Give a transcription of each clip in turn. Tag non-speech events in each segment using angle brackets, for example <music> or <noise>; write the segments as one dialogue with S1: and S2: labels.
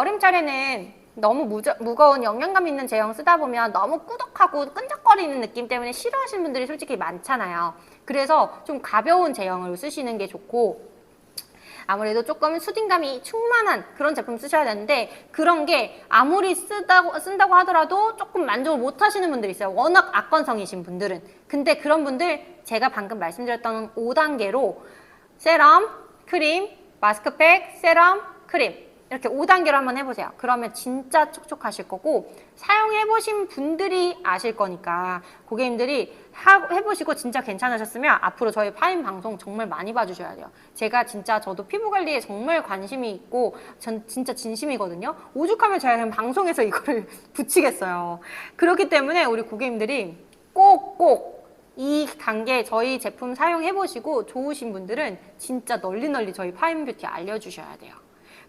S1: 여름철에는 너무 무저, 무거운 영양감 있는 제형 쓰다 보면 너무 꾸덕하고 끈적거리는 느낌 때문에 싫어하시는 분들이 솔직히 많잖아요. 그래서 좀 가벼운 제형을 쓰시는 게 좋고 아무래도 조금 수딩감이 충만한 그런 제품 쓰셔야 되는데 그런 게 아무리 쓰다고, 쓴다고 하더라도 조금 만족을 못 하시는 분들이 있어요. 워낙 악건성이신 분들은. 근데 그런 분들 제가 방금 말씀드렸던 5단계로 세럼, 크림, 마스크팩, 세럼, 크림 이렇게 5단계로 한번 해보세요. 그러면 진짜 촉촉하실 거고 사용해보신 분들이 아실 거니까 고객님들이 하- 해보시고 진짜 괜찮으셨으면 앞으로 저희 파인 방송 정말 많이 봐주셔야 돼요. 제가 진짜 저도 피부 관리에 정말 관심이 있고 전 진짜 진심이거든요. 오죽하면 그냥 방송에서 <laughs> 이거를 붙이겠어요. 그렇기 때문에 우리 고객님들이 꼭꼭 이 단계 저희 제품 사용해 보시고 좋으신 분들은 진짜 널리 널리 저희 파인뷰티 알려주셔야 돼요.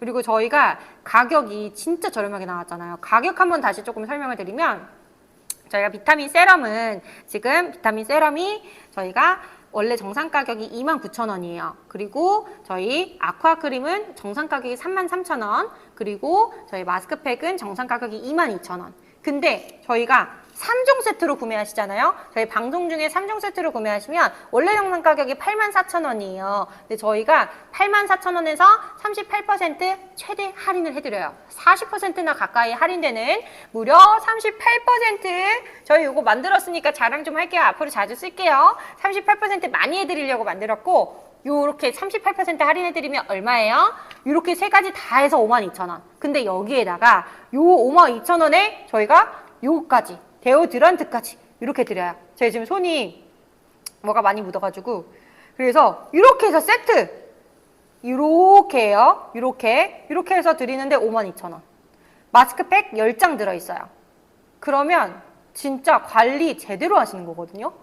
S1: 그리고 저희가 가격이 진짜 저렴하게 나왔잖아요. 가격 한번 다시 조금 설명을 드리면 저희가 비타민 세럼은 지금 비타민 세럼이 저희가 원래 정상 가격이 29,000원이에요. 그리고 저희 아쿠아 크림은 정상 가격이 33,000원. 그리고 저희 마스크팩은 정상 가격이 22,000원. 근데 저희가 3종 세트로 구매하시잖아요. 저희 방송 중에 3종 세트로 구매하시면 원래 정상 가격이 84,000원이에요. 근데 저희가 84,000원에서 38% 최대 할인을 해드려요. 40%나 가까이 할인되는 무려 38% 저희 이거 만들었으니까 자랑 좀 할게요. 앞으로 자주 쓸게요. 38% 많이 해드리려고 만들었고 요렇게 38% 할인해드리면 얼마예요? 요렇게 세 가지 다 해서 52,000원. 근데 여기에다가 요 52,000원에 저희가 요까지 데오드란트까지 이렇게 드려요. 제가 지금 손이 뭐가 많이 묻어가지고 그래서 이렇게 해서 세트 이렇게 해요. 이렇게 이렇게 해서 드리는데 52,000원. 마스크팩 10장 들어있어요. 그러면 진짜 관리 제대로 하시는 거거든요.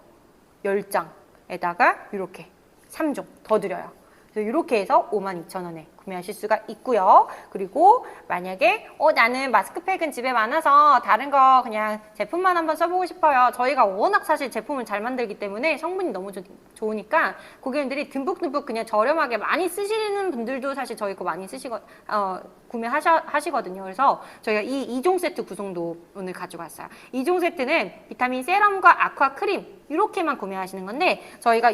S1: 10장에다가 이렇게 3종 더 드려요. 이렇게 해서 52,000원에 구매하실 수가 있고요. 그리고 만약에 어 나는 마스크팩은 집에 많아서 다른 거 그냥 제품만 한번 써보고 싶어요. 저희가 워낙 사실 제품을 잘 만들기 때문에 성분이 너무 좋, 좋으니까 고객님들이 듬뿍듬뿍 그냥 저렴하게 많이 쓰시는 분들도 사실 저희 거 많이 쓰시거 어, 구매하셔 하시거든요. 그래서 저희가 이 2종 세트 구성도 오늘 가져갔어요. 2종 세트는 비타민 세럼과 아쿠아 크림 이렇게만 구매하시는 건데 저희가